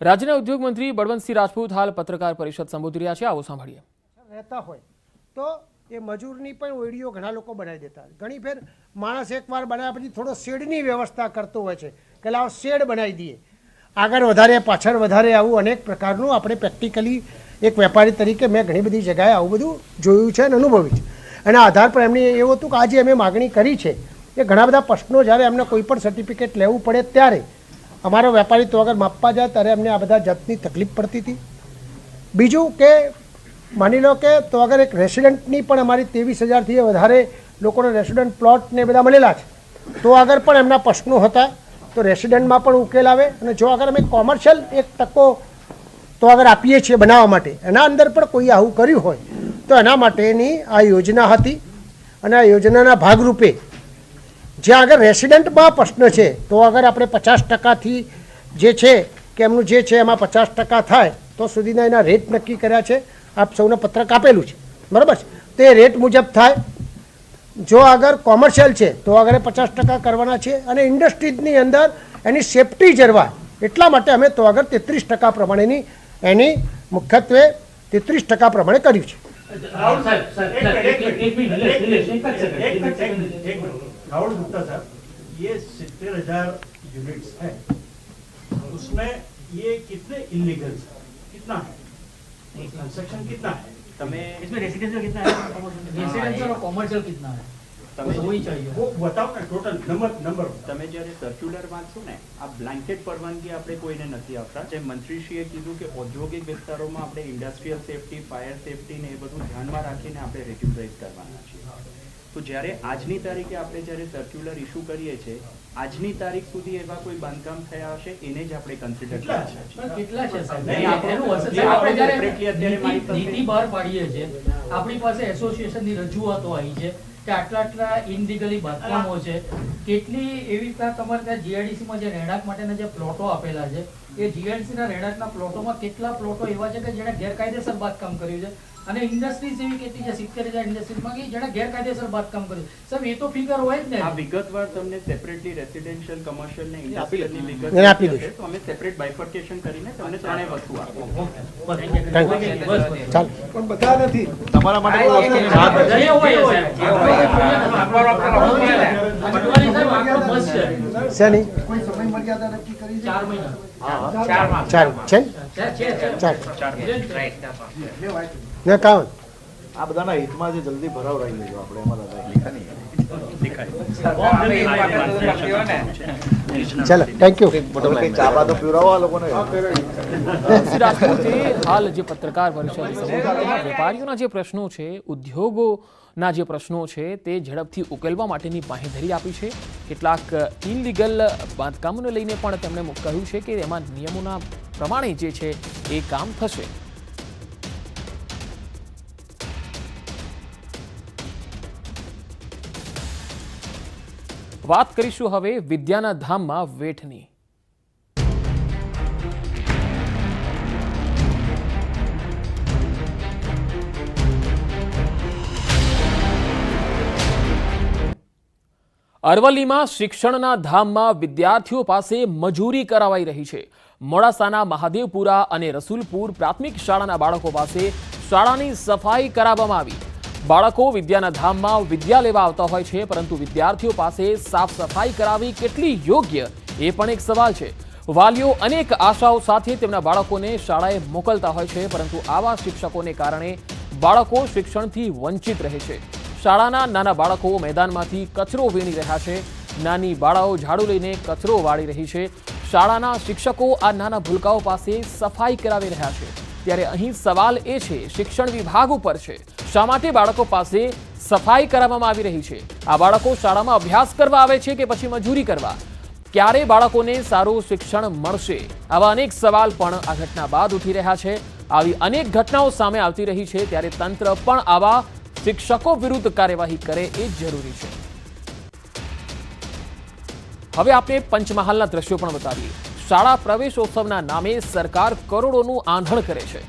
રાજ્યના ઉદ્યોગ મંત્રી બળવંતસિંહ રાજપૂત હાલ પત્રકાર પરિષદ સંબોધી રહ્યા છે. આવો સાંભળીએ. રહેતા હોય તો એ મજૂરની પણ ઓઈડીઓ ઘણા લોકો બનાવી દેતા ઘણી ફેર માણસ એકવાર બનાવ્યા પછી થોડો શેડની વ્યવસ્થા કરતો હોય છે કે લાવો શેડ બનાવી દઈએ. આગળ વધારે, પાછળ વધારે આવું અનેક પ્રકારનું આપણે પ્રેક્ટિકલી એક વેપારી તરીકે મેં ઘણી બધી જગ્યાએ આવું બધું જોયું છે અને અનુભવ્યું છે. એના આધાર પર એમની એવું હતું કે આજે અમે માગણી કરી છે, એ ઘણા બધા પ્રશ્નો જ્યારે એમને કોઈ પણ સર્ટિફિકેટ લેવું પડે ત્યારે અમારો વેપારી તો અગર માપવા જાય, ત્યારે એમને આ બધા જાતની તકલીફ પડતી હતી. બીજું કે, માની લો કે તો અગર એક રેસિડેન્ટની પણ અમારી ત્રેવીસ હજારથી વધારે લોકોને રેસિડન્ટ પ્લોટ ને બધા મળેલા છે. તો આગળ પણ એમના પ્રશ્નો હતા, તો રેસિડન્ટમાં પણ ઉકેલ આવે અને જો અગર અમે કોમર્શિયલ એક ટકો તો આગળ આપીએ છીએ બનાવવા માટે. એના અંદર પણ કોઈ આવું કર્યું હોય, તો એના માટેની આ યોજના હતી. અને આ યોજનાના ભાગરૂપે જ્યાં આગળ રેસિડેન્ટમાં પ્રશ્ન છે, તો અગર આપણે પચાસ ટકાથી જે છે, કે એમનું જે છે, એમાં પચાસ ટકા થાય, તો સુધીના એના રેટ નક્કી કર્યા છે. આપ સૌને પત્રક આપેલું છે. બરાબર છે? તે રેટ મુજબ થાય. જો આગળ કોમર્શિયલ છે, તો આગળ પચાસ ટકા કરવાના છે. અને ઇન્ડસ્ટ્રીઝની અંદર એની સેફટી જરવાય એટલા માટે અમે તો આગળ તેત્રીસ ટકા પ્રમાણેની એની મુખ્યત્વે તેત્રીસ ટકા પ્રમાણે કર્યું છે. राहुल साहब साहब एक मिनट एक मिनट निलेश निलेश एक सेकंड एक मिनट एक मिनट एक मिनट राहुल गुप्ता साहब ये सितर हजार यूनिट्स है उसमें ये कितने इलीगल कितना है कंस्ट्रक्शन कितना है તમે इसमें रेसिडेंशियल कितना है रेसिडेंशियल और कॉमर्शियल कितना है આજની તારીખે આપણે જ્યારે સર્ક્યુલર ઇશ્યુ કરીએ છીએ આજની તારીખ સુધી એવા કોઈ બાંધકામ થયા હશે? એને જ આપણે કન્સિડર કર્યા કેટલા છે છીએ આપણી પાસે એસોસિએશનની રજૂઆતો આવી છે. આટલા આટલા ઇનલીગલી બાંધકામો છે. કેટલી એવી રીતના તમારે ત્યાં GIDC માં જે રહેણાંક માટેના જે પ્લોટો આપેલા છે, એ GIDC ના રહેણાંકના પ્લોટોમાં કેટલા પ્લોટો એવા છે કે જેણે ગેરકાયદેસર બાંધકામ કર્યું છે? અને ઇન્ડસ્ટ્રીઝ એવી કેટલી છે સિત્તેર હજાર ઇન્ડસ્ટ્રીઝમાં કે જેણે ગેરકાયદેસર બાંધકામ કર્યું. સાહેબ એ તો ફિગર હોય જ ને. આ વિગતવાર તમને સેપરેટલી રેસિડેન્શિયલ કમર્શિયલ ને ઇન્ડસ્ટ્રીયલની વિગત આપી દઈશું તો અમે સેપરેટ બાયફર્કેશન કરીને તમને ત્રણેય વસ્તુ આપો પણ બધા નથી. તમારા માટે કોઈ વસ્તુ જે હોય સાહેબ. કોઈ સમય મર્યાદા નક્કી કરી છે? ચાર મહિના. છે? ચાર છે. ચાલ ને કામ આ બધાના હિતમાં જે જલ્દી ભરાવરાઈ લેજો આપણે એમાં દાદા. ચાલો થેન્ક યુ કંઈ તો પીવડાવો આ લોકોને? હાલ જે પત્રકાર પરિષદ વેપારીઓના જે પ્રશ્નો છે ઉદ્યોગોના જે પ્રશ્નો છે તે ઝડપથી ઉકેલવા માટેની બાંહેધરી આપી છે. કેટલાક ઇનલીગલ બાંધકામોને લઈને પણ તેમણે કહ્યું છે કે એમાં નિયમોના પ્રમાણે જે છે એ કામ થશે. વાત કરીશું હવે વિદ્યાના ધામમાં વેઠની. અરવલ્લીમાં શિક્ષણના ધામમાં વિદ્યાર્થીઓ પાસે મજૂરી કરાવાઈ રહી છે. મોડાસાના મહાદેવપુરા અને રસુલપુર પ્રાથમિક શાળાના બાળકો પાસે શાળાની સફાઈ કરાવવામાં આવી. બાળકો વિદ્યાના ધામમાં વિદ્યા લેવા આવતા હોય છે, પરંતુ વિદ્યાર્થીઓ પાસે સાફ સફાઈ કરાવી કેટલી યોગ્ય એ પણ એક સવાલ છે. વાલીઓ અનેક આશાઓ સાથે તેમના બાળકોને શાળાએ મોકલતા હોય છે, પરંતુ આવા શિક્ષકોને કારણે બાળકો શિક્ષણથી વંચિત રહે છે. શાળાના નાના બાળકો મેદાનમાંથી કચરો વીણી રહ્યા છે. નાની બાળાઓ ઝાડુ લઈને કચરો વાળી રહી છે. શાળાના શિક્ષકો આ નાના ભૂલકાઓ પાસે સફાઈ કરાવી રહ્યા છે. ત્યારે અહીં સવાલ એ છે, શિક્ષણ વિભાગ ઉપર છે. શા માટે બાળકો પાસે સફાઈ કરાવવામાં આવી રહી છે? આ બાળકો શાળામાં અભ્યાસ કરવા આવે છે કે પછી મજૂરી કરવા? ક્યારે બાળકોને સારું શિક્ષણ મળશે? આવા અનેક સવાલ પણ આ ઘટના બાદ ઉઠી રહ્યા છે. આવી અનેક ઘટનાઓ સામે આવતી રહી છે, ત્યારે તંત્ર પણ આવા શિક્ષકો વિરુદ્ધ કાર્યવાહી કરે એ જરૂરી છે. હવે આપણે પંચમહાલના દ્રશ્યો પણ બતાવીએ. શાળા પ્રવેશોત્સવના નામે સરકાર કરોડોનું આંધણ કરે છે.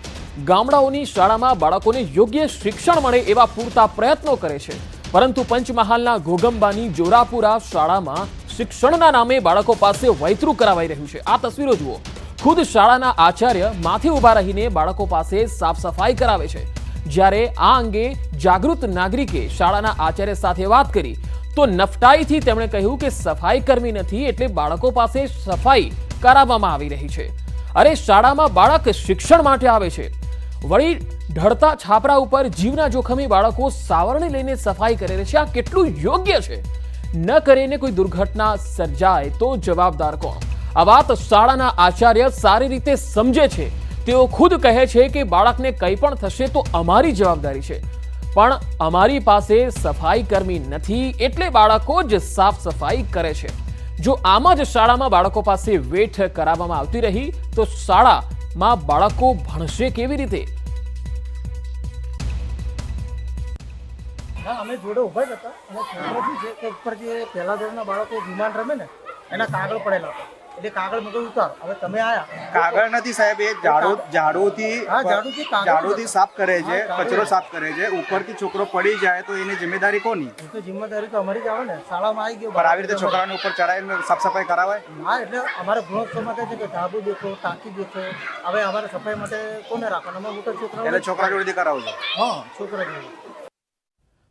ગામડાઓની શાળામાં બાળકોને યોગ્ય શિક્ષણ મળે એવા પૂરતા પ્રયત્નો કરે છે. પરંતુ પંચમહાલના ઘોગંબાની જોરાપુરા શાળામાં શિક્ષણના નામે બાળકો પાસે વૈતરું કરાવાઈ રહ્યું છે. આ તસવીરો જુઓ. ખુદ શાળાના આચાર્ય માથે ઊભા રહીને બાળકો પાસે સાફ સફાઈ કરાવે છે. જ્યારે આ અંગે જાગૃત નાગરિકે શાળાના આચાર્ય સાથે વાત કરી, તો નફટાઈથી તેમણે કહ્યું કે સફાઈ કર્મી નથી એટલે બાળકો પાસે સફાઈ કરાવવામાં આવી રહી છે. અરે, શાળામાં બાળક શિક્ષણ માટે આવે છે. વળી ઢળતા છાપરા ઉપર જીવના જોખમી બાળકો સાવરણી લઈને સફાઈ કરે છે. આ કેટલું યોગ્ય છે? ન કરીને કોઈ દુર્ઘટના સર્જાય તો જવાબદાર કોણ? આ વાત શાળાના આચાર્ય સારી રીતે સમજે છે. તેઓ ખુદ કહે છે કે બાળકને કંઈ પણ થશે તો અમારી જવાબદારી છે. પણ અમારી પાસે સફાઈ કર્મી નથી એટલે બાળકો જ સાફ સફાઈ કરે છે. જો આમ જ શાળામાં બાળકો પાસે વેઠ કરાવવામાં આવતી રહી, તો શાળામાં બાળકો ભણશે કેવી રીતે? હા અમે જોડે ઊભા જ હતા. અને છોકરો છે કે ઉપર જે પહેલા ધોરણના બાળકો વિમાન રમે ને, એના કાગળ પડેલા હતા. એટલે કાગળ મગજ ઉતાર. હવે તમે આયા. કાગળ નથી સાહેબ એ ઝાડુ ઝાડુથી હા, ઝાડુથી ઝાડુથી સાફ કરે છે કચરો સાફ કરે છે. ઉપરથી છોકરો પડી જાય તો એની જિમ્મેદારી કોની? તો જિમ્મેદારી તો અમારી જ આવે ને. શાળામાં આવી ગયો પણ આવી રીતે છોકરાને ઉપર ચડાવીને સાફ સફાઈ કરાવાય? હા એટલે અમારે ગુણોત્સવમાં કહે છે કે ધાબુ દેખો ટાંકી દેખો. હવે અમારે સફાઈ માટે કોને રાખવાનું? અમે મોટા છોકરા એટલે છોકરા જોડેથી કરાવજો. હા છોકરા જોડે.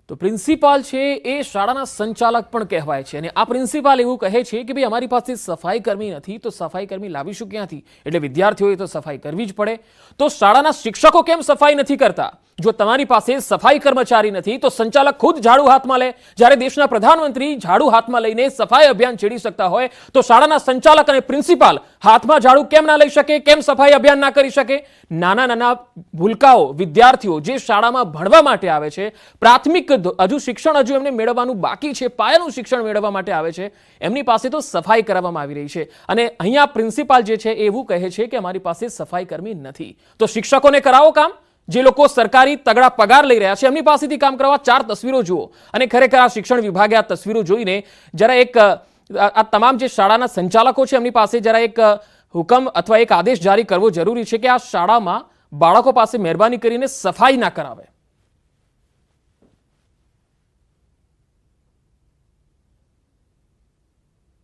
તો પ્રિન્સિપાલ છે એ શાળાના સંચાલક પણ કહેવાય છે. અને આ પ્રિન્સિપાલ એવું કહે છે કે, ભાઈ, અમારી પાસે સફાઈ કર્મી નથી, તો સફાઈ કર્મી લાવીશું ક્યાંથી? એટલે વિદ્યાર્થીઓએ તો સફાઈ કરવી જ પડે. તો શાળાના શિક્ષકો કેમ સફાઈ નથી કરતા? જો તમારી પાસે સફાઈ કર્મચારી નથી, તો સંચાલક ખુદ ઝાડુ હાથમાં લે. જ્યારે દેશના પ્રધાનમંત્રી ઝાડુ હાથમાં લઈને સફાઈ અભિયાન છેડી શકતા હોય, તો શાળાના સંચાલક અને પ્રિન્સિપાલ હાથમાં ઝાડુ કેમ ના લઈ શકે, કેમ સફાઈ અભિયાન ના કરી શકે? નાના નાના ભૂલકાઓ વિદ્યાર્થીઓ જે શાળામાં ભણવા માટે આવે છે, પ્રાથમિક હજુ શિક્ષણ હજુ એમને મેળવવાનું બાકી છે, પાયાનું શિક્ષણ મેળવવા માટે આવે છે, એમની પાસે તો સફાઈ કરવામાં આવી રહી છે. અને અહીંયા પ્રિન્સિપાલ જે છે એવું કહે છે કે અમારી પાસે સફાઈ કર્મી નથી. તો શિક્ષકોને કરાવો કામ? જે લોકો સરકારી તગડા પગાર લઈ રહ્યા છે, એમની પાસેથી કામ કરવા ચાર તસવીરો જુઓ. અને ખરેખર આ શિક્ષણ વિભાગે આ તસવીરો જોઈને જરા એક આ તમામ જે શાળાના સંચાલકો છે, એમની પાસે જરા એક હુકમ અથવા એક આદેશ જારી કરવો જરૂરી છે કે આ શાળામાં બાળકો પાસે મહેરબાની કરીને સફાઈ ના કરાવે.